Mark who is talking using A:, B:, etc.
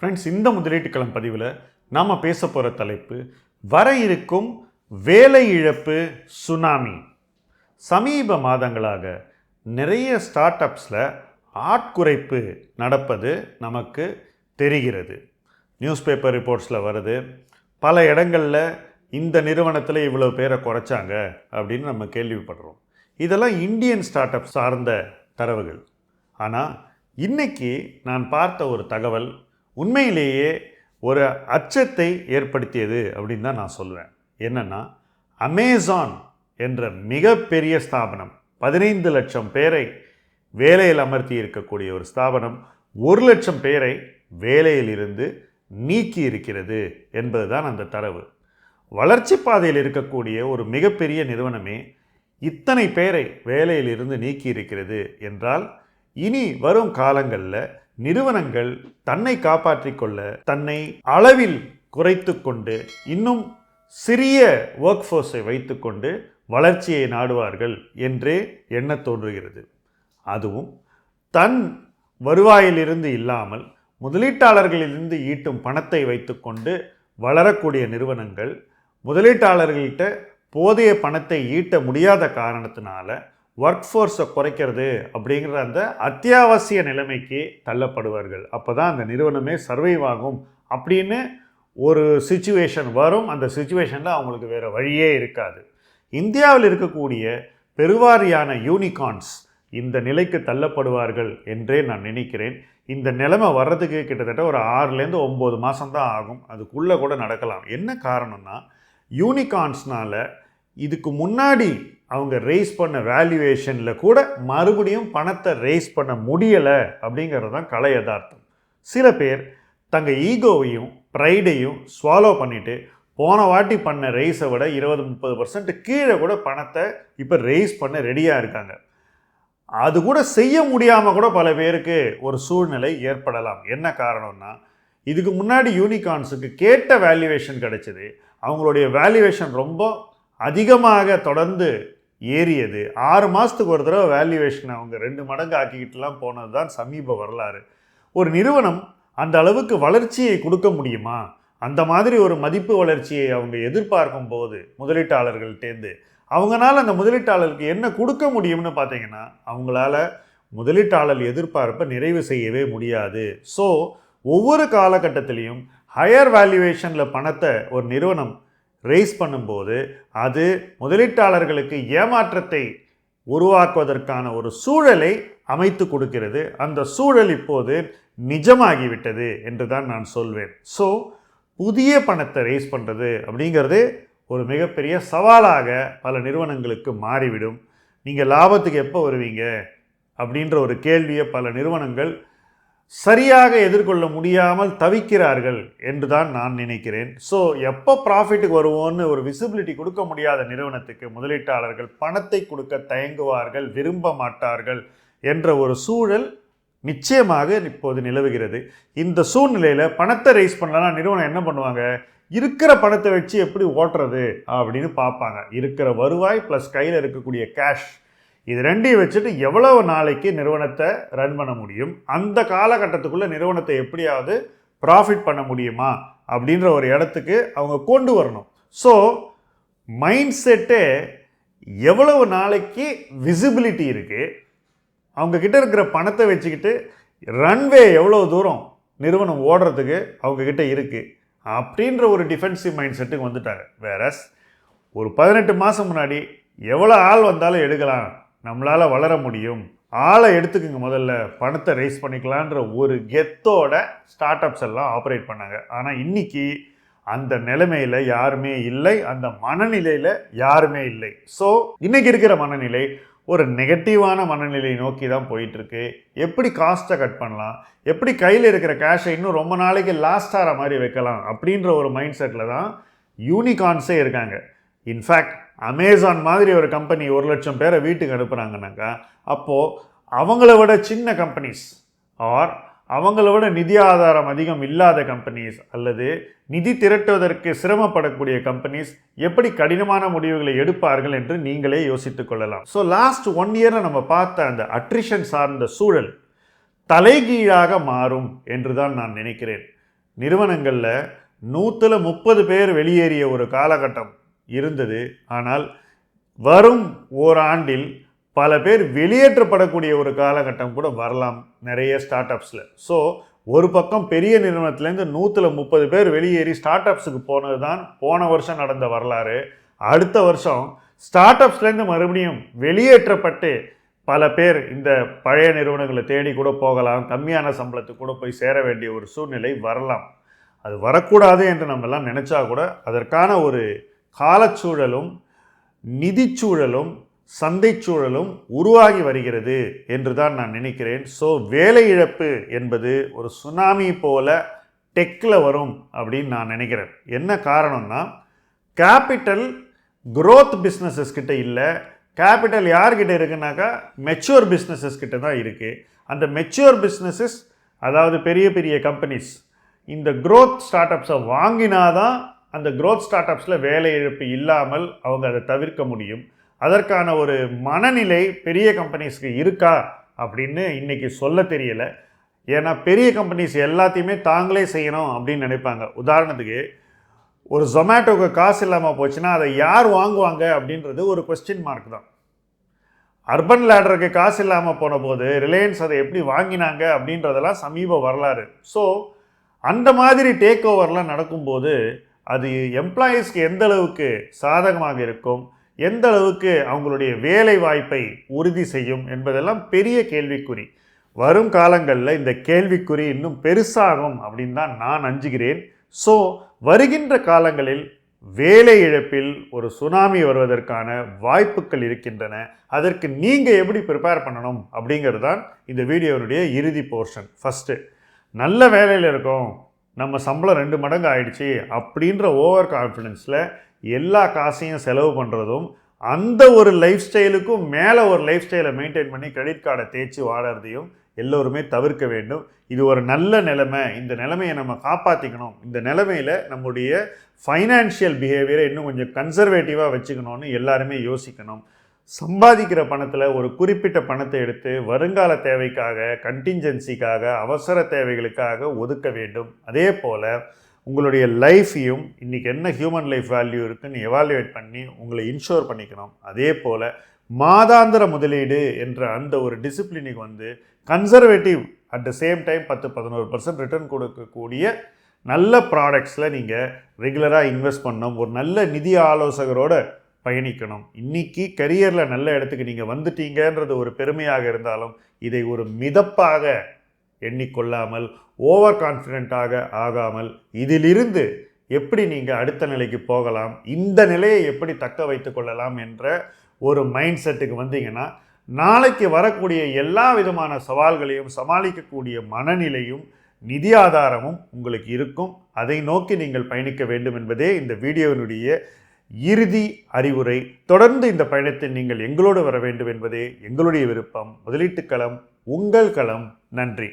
A: Friends இந்த முதலீட்டுக்களம் பதிவில் நாம் பேச போகிற தலைப்பு வர இருக்கும் வேலை இழப்பு சுனாமி. சமீப மாதங்களாக நிறைய ஸ்டார்ட் அப்ஸில் ஆட்குறைப்பு நடப்பது நமக்கு தெரிகிறது. நியூஸ் பேப்பர் ரிப்போர்ட்ஸில் வருது பல இடங்களில் இந்த நிறுவனத்தில் இவ்வளோ பேரை குறைச்சாங்க அப்படின்னு நம்ம கேள்விப்படுறோம். இதெல்லாம் இந்தியன் ஸ்டார்ட் அப் சார்ந்த தரவுகள். ஆனால் இன்றைக்கி நான் பார்த்த ஒரு தகவல் உண்மையிலேயே ஒரு அச்சத்தை ஏற்படுத்தியது அப்படின்னு தான் நான் சொல்லுவேன். என்னென்னா அமேசான் என்ற மிகப்பெரிய ஸ்தாபனம் பதினைந்து லட்சம் பேரை வேலையில் அமர்த்தி இருக்கக்கூடிய ஒரு ஸ்தாபனம் ஒரு லட்சம் பேரை வேலையிலிருந்து நீக்கி இருக்கிறது என்பது தான் அந்த தரவு. வளர்ச்சி பாதையில் இருக்கக்கூடிய ஒரு மிகப்பெரிய நிறுவனமே இத்தனை பேரை வேலையிலிருந்து நீக்கி இருக்கிறது என்றால் இனி வரும் காலங்களில் நிறுவனங்கள் தன்னை காப்பாற்றிக் கொள்ள தன்னை அளவில் குறைத்து கொண்டு இன்னும் சிறிய ஒர்க் ஃபோர்ஸை வைத்துக்கொண்டு வளர்ச்சியை நாடுவார்கள் என்றே எண்ணத் தோன்றுகிறது. அதுவும் தன் வருவாயிலிருந்து இல்லாமல் முதலீட்டாளர்களிலிருந்து ஈட்டும் பணத்தை வைத்துக்கொண்டு வளரக்கூடிய நிறுவனங்கள் முதலீட்டாளர்கள்கிட்ட போதிய பணத்தை ஈட்ட முடியாத காரணத்தினால ஒர்க் ஃபோர்ஸை குறைக்கிறது அப்படிங்கிற அந்த அத்தியாவசிய நிலைமைக்கு தள்ளப்படுவார்கள். அப்போ தான் அந்த நிறுவனமே சர்வைவ் ஆகும் அப்படின்னு ஒரு சுச்சுவேஷன் வரும். அந்த சுச்சுவேஷனில் அவங்களுக்கு வேறு வழியே இருக்காது. இந்தியாவில் இருக்கக்கூடிய பெருவாரியான யூனிகார்ன்ஸ் இந்த நிலைக்கு தள்ளப்படுவார்கள் என்றே நான் நினைக்கிறேன். இந்த நிலைமை வர்றதுக்கு கிட்டத்தட்ட ஒரு ஆறுலேருந்து ஒம்பது மாதம்தான் ஆகும். அதுக்குள்ளே கூட நடக்கலாம். என்ன காரணம்னா யூனிகான்ஸ்னால் இதுக்கு முன்னாடி அவங்க ரைஸ் பண்ண வேல்யூவேஷனில் கூட மறுபடியும் பணத்தை ரைஸ் பண்ண முடியலை அப்படிங்கிறது தான் கலை யதார்த்தம். சில பேர் தங்கள் ஈகோவையும் ப்ரைடையும் ஸ்வாலோ பண்ணிவிட்டு போன வாட்டி பண்ண ரேஸை விட இருபது முப்பது பர்சன்ட் கீழே கூட பணத்தை இப்போ ரைஸ் பண்ண ரெடியாக இருக்காங்க. அது கூட செய்ய முடியாமல் கூட பல பேருக்கு ஒரு சூழ்நிலை ஏற்படலாம். என்ன காரணம்னா இதுக்கு முன்னாடி யூனிகார்ன்ஸுக்கு கேட்ட வேல்யூவேஷன் கிடைச்சது. அவங்களுடைய வேல்யூவேஷன் ரொம்ப அதிகமாக தொடர்ந்து ஏறியது. ஆறு மாதத்துக்கு ஒரு தடவை வேல்யூவேஷன் அவங்க ரெண்டு மடங்கு ஆக்கிக்கிட்டுலாம் போனது தான் சமீப வரலாறு. ஒரு நிறுவனம் அந்த அளவுக்கு வளர்ச்சியை கொடுக்க முடியுமா? அந்த மாதிரி ஒரு மதிப்பு வளர்ச்சியை அவங்க எதிர்பார்க்கும் போது முதலீட்டாளர்கள்ட்டேருந்து அவங்களால அந்த முதலீட்டாளருக்கு என்ன கொடுக்க முடியும்னு பார்த்தீங்கன்னா அவங்களால முதலீட்டாளர் எதிர்பார்ப்பை நிறைவு செய்யவே முடியாது. ஸோ ஒவ்வொரு காலகட்டத்திலையும் ஹையர் வேல்யூவேஷனில் பணத்தை ஒரு நிறுவனம் ரைஸ் பண்ணும்போது அது முதலீட்டாளர்களுக்கு ஏமாற்றத்தை உருவாக்குவதற்கான ஒரு சூழலை அமைத்து கொடுக்கிறது. அந்த சூழல் இப்போது நிஜமாகிவிட்டது என்று தான் நான் சொல்வேன். ஸோ புதிய பணத்தை ரைஸ் பண்ணுறது அப்படிங்கிறது ஒரு மிகப்பெரிய சவாலாக பல நிறுவனங்களுக்கு மாறிவிடும். நீங்கள் லாபத்துக்கு எப்போ வருவீங்க? அப்படின்ற ஒரு கேள்வியை பல நிறுவனங்கள் சரியாக எதிர்கொள்ள முடியாமல் தவிக்கிறார்கள் என்று தான் நான் நினைக்கிறேன். ஸோ எப்போ ப்ராஃபிட்டுக்கு வருவோன்னு ஒரு விசிபிலிட்டி கொடுக்க முடியாத நிறுவனத்துக்கு முதலீட்டாளர்கள் பணத்தை கொடுக்க தயங்குவார்கள் விரும்ப மாட்டார்கள் என்ற ஒரு சூழல் நிச்சயமாக இப்போது நிலவுகிறது. இந்த சூழ்நிலையில் பணத்தை ரைஸ் பண்ணலன்னா நிறுவனம் என்ன பண்ணுவாங்க? இருக்கிற பணத்தை வச்சு எப்படி ஓட்டுறது அப்படின்னு பார்ப்பாங்க. இருக்கிற வருவாய் ப்ளஸ் கையில் இருக்கக்கூடிய கேஷ் இது ரெண்டையும் வச்சுட்டு எவ்வளவு நாளைக்கு நிறுவனத்தை ரன் பண்ண முடியும்? அந்த காலகட்டத்துக்குள்ளே நிறுவனத்தை எப்படியாவது ப்ராஃபிட் பண்ண முடியுமா? அப்படின்ற ஒரு இடத்துக்கு அவங்க கொண்டு வரணும். ஸோ மைண்ட் செட்டே எவ்வளவு நாளைக்கு விசிபிலிட்டி இருக்குது அவங்க கிட்ட இருக்கிற பணத்தை வச்சுக்கிட்டு ரன்வே எவ்வளோ தூரம் நிறுவனம் ஓடுறதுக்கு அவங்க கிட்ட இருக்குது அப்படின்ற ஒரு டிஃபென்சிவ் மைண்ட் செட்டுக்கு வந்துட்டாங்க வேறஸ் ஒரு பதினெட்டு மாதம் முன்னாடி எவ்வளோ ஆள் வந்தாலும் எடுக்கலாம். நம்மளால் வளர முடியும். ஆளை எடுத்துக்கோங்க முதல்ல. பணத்தை ரைஸ் பண்ணிக்கலான்ற ஒரு கெத்தோட ஸ்டார்ட் அப்ஸ் எல்லாம் ஆப்ரேட் பண்ணாங்க. ஆனால் இன்னைக்கு அந்த நிலைமையில் யாருமே இல்லை. அந்த மனநிலையில் யாருமே இல்லை. ஸோ இன்றைக்கி இருக்கிற மனநிலை ஒரு நெகட்டிவான மனநிலை நோக்கி தான் போயிட்டுருக்கு. எப்படி காஸ்ட்டை கட் பண்ணலாம்? எப்படி கையில் இருக்கிற கேஷை இன்னும் ரொம்ப நாளைக்கு லாஸ்ட் ஆகிற மாதிரி வைக்கலாம்? அப்படின்ற ஒரு மைண்ட் செட்டில் தான் யூனிகார்ன்ஸே இருக்காங்க. இன்ஃபேக்ட் அமேசான் மாதிரி ஒரு கம்பெனி ஒரு லட்சம் பேரை வீட்டுக்கு அனுப்புகிறாங்கனாக்கா அப்போது அவங்கள விட சின்ன கம்பெனிஸ் ஆர் அவங்கள விட நிதி ஆதாரம் அதிகம் இல்லாத கம்பெனிஸ் அல்லது நிதி திரட்டுவதற்கு சிரமப்படக்கூடிய கம்பெனிஸ் எப்படி கடினமான முடிவுகளை எடுப்பார்கள் என்று நீங்களே யோசித்துக் கொள்ளலாம். ஸோ லாஸ்ட் ஒன் இயரில் நம்ம பார்த்த அந்த அட்ரிஷன் சார்ந்த சூழல் தலைகீழாக மாறும் என்று தான் நான் நினைக்கிறேன். நிறுவனங்களில் நூற்றில் முப்பது பேர் வெளியேறிய ஒரு காலகட்டம். இருந்தது. ஆனால் வரும் ஓராண்டில் பல பேர் வெளியேற்றப்படக்கூடிய ஒரு காலகட்டம் கூட வரலாம் நிறைய ஸ்டார்ட் அப்ஸில் ஸோ ஒரு பக்கம் பெரிய நிறுவனத்துலேருந்து நூற்றில் முப்பது பேர் வெளியேறி ஸ்டார்ட் அப்ஸுக்கு போனது தான் போன வருஷம் நடந்த வரலாறு. அடுத்த வருஷம் ஸ்டார்ட் அப்ஸ்லேருந்து மறுபடியும் வெளியேற்றப்பட்டு பல பேர் இந்த பழைய நிறுவனங்களை தேடி கூட போகலாம் கம்மியான சம்பளத்துக்கு கூட போய் சேர வேண்டிய ஒரு சூழ்நிலை வரலாம். அது வரக்கூடாது என்று நம்ம எல்லாம் நினச்சா கூட அதற்கான ஒரு காலச்சூழலும் நிதிச்சூழலும் சந்தை சூழலும் உருவாகி வருகிறது என்று தான் நான் நினைக்கிறேன். ஸோ வேலை இழப்பு என்பது ஒரு சுனாமி போல டெக்கில் வரும் அப்படின்னு நான் நினைக்கிறேன். என்ன காரணம்னா கேபிட்டல் க்ரோத் பிஸ்னஸஸ் கிட்ட இல்லை. கேபிட்டல் யார்கிட்ட இருக்குனாக்கா மெச்சூர் பிஸ்னஸஸ் கிட்ட தான் இருக்குது அந்த மெச்சூர் பிஸ்னஸஸ் அதாவது பெரிய பெரிய கம்பெனிஸ் இந்த க்ரோத் ஸ்டார்ட் அப்ஸை வாங்கினாதான் அந்த க்ரோத் ஸ்டார்ட் அப்ஸில் வேலை இழப்பு இல்லாமல் அவங்க அதை தவிர்க்க முடியும். அதற்கான ஒரு மனநிலை பெரிய கம்பெனிஸ்க்கு இருக்கா அப்படின்னு இன்றைக்கி சொல்ல தெரியலை. ஏன்னா பெரிய கம்பெனிஸ் எல்லாத்தையுமே தாங்களே செய்யணும் அப்படின்னு நினைப்பாங்க. உதாரணத்துக்கு ஒரு ஜொமேட்டோக்கு காசு இல்லாமல் போச்சுன்னா அதை யார் வாங்குவாங்க அப்படின்றது ஒரு கொஸ்டின் மார்க் தான். அர்பன் லேடருக்கு காசு இல்லாமல் போன போது ரிலையன்ஸ் அதை எப்படி வாங்கினாங்க அப்படின்றதெல்லாம் சமீப வரலாறு. ஸோ அந்த மாதிரி டேக் ஓவர்லாம் நடக்கும்போது அது எம்ப்ளாயீஸ்க்கு எந்த அளவுக்கு சாதகமாக இருக்கும்? எந்த அளவுக்கு அவங்களுடைய வேலை வாய்ப்பை உறுதி செய்யும் என்பதெல்லாம் பெரிய கேள்விக்குறி. வரும் காலங்களில் இந்த கேள்விக்குறி இன்னும் பெருசாகும் அப்படின்னு தான் நான் அஞ்சுகிறேன் ஸோ வருகின்ற காலங்களில் வேலை இழப்பில் ஒரு சுனாமி வருவதற்கான வாய்ப்புகள் இருக்கின்றன. அதற்கு நீங்கள் எப்படி ப்ரிப்பேர் பண்ணணும் அப்படிங்கிறது தான் இந்த வீடியோனுடைய இறுதி போர்ஷன் ஃபஸ்ட்டு நல்ல வேலையில் இருக்கோம். நம்ம சம்பளம் ரெண்டு மடங்கு ஆயிடுச்சு அப்படின்ற ஓவர் கான்ஃபிடென்ஸில் எல்லா காசையும் செலவு பண்ணுறதும் அந்த ஒரு லைஃப் ஸ்டைலுக்கும் மேலே ஒரு லைஃப் ஸ்டைலை மெயின்டைன் பண்ணி கிரெடிட் கார்டை தேய்ச்சி வாழறதையும் எல்லோருமே தவிர்க்க வேண்டும். இது ஒரு நல்ல நிலைமை. இந்த நிலைமையை நம்ம காப்பாற்றிக்கணும் இந்த நிலைமையில் நம்முடைய ஃபைனான்ஷியல் பிஹேவியரை இன்னும் கொஞ்சம் கன்சர்வேட்டிவாக வச்சுக்கணும்னு எல்லாருமே யோசிக்கணும். சம்பாதிக்கிற பணத்தில் ஒரு குறிப்பிட்ட பணத்தை எடுத்து வருங்கால தேவைக்காக கண்டிஞ்சன்சிக்காக அவசர தேவைகளுக்காக ஒதுக்க வேண்டும். அதே போல் உங்களுடைய லைஃப்பையும் இன்றைக்கி என்ன ஹியூமன் லைஃப் வேல்யூ இருக்குதுன்னு எவாலுவேட் பண்ணி உங்களை இன்ஷோர் பண்ணிக்கணும். அதே போல் மாதாந்திர முதலீடு என்ற அந்த ஒரு டிசிப்ளினுக்கு வந்து conservative at the same time பத்து பதினோரு பர்சன்ட் ரிட்டர்ன் கொடுக்கக்கூடிய நல்ல ப்ராடக்ட்ஸில் நீங்கள் ரெகுலராக இன்வெஸ்ட் பண்ணணும். ஒரு நல்ல நிதி ஆலோசகரோட பயணிக்கணும். இன்னைக்கு கரியரில் நல்ல இடத்துக்கு நீங்கள் வந்துட்டீங்கன்றது ஒரு பெருமையாக இருந்தாலும் இதை ஒரு மிதப்பாக எண்ணிக்கொள்ளாமல் ஓவர் கான்ஃபிடென்ட்டாக ஆகாமல் இதிலிருந்து எப்படி நீங்கள் அடுத்த நிலைக்கு போகலாம் இந்த நிலையை எப்படி தக்க வைத்து கொள்ளலாம் என்ற ஒரு மைண்ட் செட்டுக்கு வந்தீங்கன்னா நாளைக்கு வரக்கூடிய எல்லா விதமான சவால்களையும் சமாளிக்கக்கூடிய மனநிலையும் நிதி ஆதாரமும் உங்களுக்கு இருக்கும். அதை நோக்கி நீங்கள் பயணிக்க வேண்டும் என்பதே இந்த வீடியோவினுடைய இறுதி அறிவுரை. தொடர்ந்து இந்த பயணத்தில் நீங்கள் எங்களோடு வர வேண்டும் என்பதே எங்களுடைய விருப்பம். முதலீட்டு களம் உங்கள் களம். நன்றி.